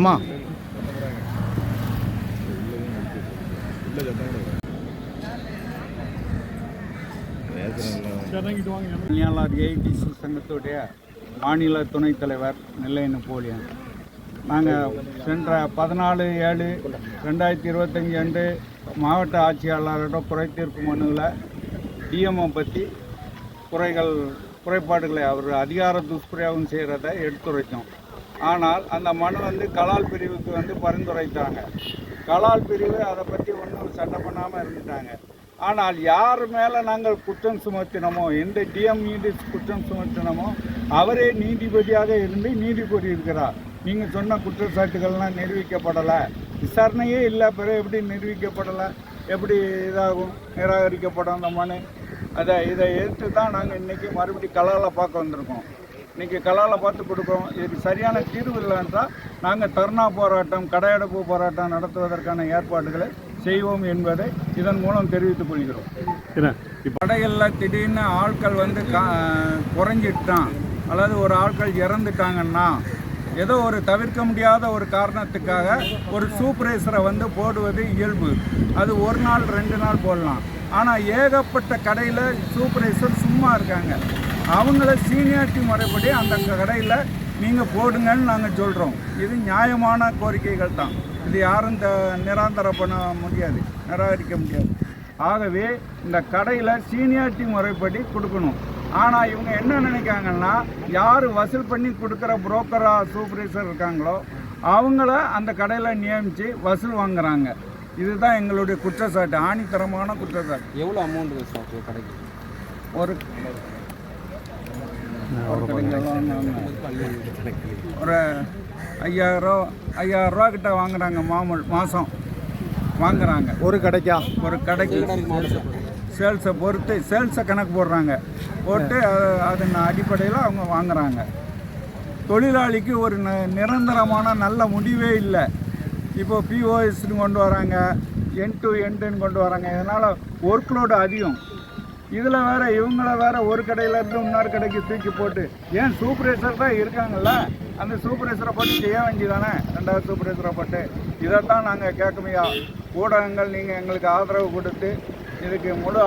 ஆமாம் பணியாளர் ஏஐடிசி சங்கத்துடைய மாநில துணைத் தலைவர் நெல்லை நெப்போலியன். நாங்கள் சென்ற பதினாலு ஏழு ரெண்டாயிரத்தி இருபத்தஞ்சி அன்று மாவட்ட ஆட்சியாளரோட குறைத்தீர்ப்பு மனுவில் டிஎம்ஓ பற்றி குறைகள் குறைபாடுகளை அவர் அதிகார துஷ்பிரயோகம் செய்கிறத எடுத்துரைத்தோம். ஆனால் அந்த மனு வந்து கலால் பிரிவுக்கு வந்து பரிந்துரைத்தாங்க. கலால் பிரிவு அதை பற்றி ஒன்றும் சண்டை பண்ணாமல் இருந்துட்டாங்க. ஆனால் யார் மேலே நாங்கள் குற்றம் சுமத்தினமோ எந்த டிஎம் நீதி குற்றம் சுமத்தினமோ அவரே நீதிபதியாக இருந்து நீதி கூறியிருக்கிறார். நீங்கள் சொன்ன குற்றச்சாட்டுகள்லாம் நிரூபிக்கப்படலை. விசாரணையே இல்லை பிறகு எப்படி நிரூபிக்கப்படலை? எப்படி இதாகும்? நிராகரிக்கப்படும் அந்த மனு? அதை இதை எடுத்து தான் நாங்கள் இன்றைக்கி மறுபடியும் கலாலை பார்க்க வந்திருக்கோம். இன்றைக்கி கலாலை பார்த்து கொடுக்குறோம். இதுக்கு சரியான தீர்வு இல்லை என்றால் நாங்கள் தர்ணா போராட்டம் கடையடைப்பு போராட்டம் நடத்துவதற்கான ஏற்பாடுகளை செய்வோம் என்பதை இதன் மூலம் தெரிவித்துக் கொள்கிறோம். கடைகளில் திடீர்னு ஆட்கள் வந்து குறைஞ்சிட்டான். அல்லது ஒரு ஆட்கள் இறந்துட்டாங்கன்னா ஏதோ ஒரு தவிர்க்க முடியாத ஒரு காரணத்துக்காக ஒரு சூப்பரேசரை வந்து போடுவது இயல்பு. அது ஒரு நாள் ரெண்டு நாள் போடலாம். ஆனால் ஏகப்பட்ட கடையில் சூப்பரேசர் சும்மா இருக்காங்க. அவங்கள சீனியாரிட்டி முறைப்படி அந்த கடையில் நீங்கள் போடுங்கன்னு நாங்கள் சொல்கிறோம் இது நியாயமான கோரிக்கைகள் தான். இது யாரும் த நிராந்தரம் பண்ண முடியாது. நிராகரிக்க முடியாது. ஆகவே இந்த கடையில் சீனியாரிட்டி முறைப்படி கொடுக்கணும். ஆனால் இவங்க என்ன நினைக்காங்கன்னா யார் வசூல் பண்ணி கொடுக்குற புரோக்கரா சூப்பர்வைசர் இருக்காங்களோ அவங்கள அந்த கடையில் நியமித்து வசூல் வாங்குறாங்க. இதுதான் எங்களுடைய குற்றச்சாட்டு ஆணித்தரமான குற்றச்சாட்டு. எவ்வளோ அமௌண்ட் கடைக்கு? ஒரு ஒரு ஐயாயிரம் ஐயாயிரம் ரூபா கிட்ட வாங்குறாங்க மாமூல் மாதம் வாங்குறாங்க. ஒரு கடைக்கா? ஒரு கடைக்கு சேல்ஸை பொறுத்து சேல்ஸை கணக்கு போடுறாங்க. போட்டு அதன் அடிப்படையில் அவங்க வாங்குறாங்க. தொழிலாளிக்கு ஒரு ந- நிரந்தரமான நல்ல முடிவே இல்லை. இப்போ பிஓஎஸ்னு கொண்டு வராங்க என் டு எண்டுன்னு கொண்டு வராங்க. இதனால் ஒர்க் லோடு அதிகம். இதில் வேற இவங்கள வேற ஒரு கடையில இருந்து இன்னொரு கடைக்கு தூக்கி போட்டு ஏன் சூப்பர்வைசர் தான் இருக்காங்கல்ல? அந்த சூப்பர்வைசரை போட்டு செய்ய வேண்டியதானே? ரெண்டாவது சூப்பர்வைசரை போட்டு. இதைத்தான் நாங்கள் கேட்கமையா ஊடகங்கள் நீங்கள் எங்களுக்கு ஆதரவு கொடுத்து இதுக்கு முழு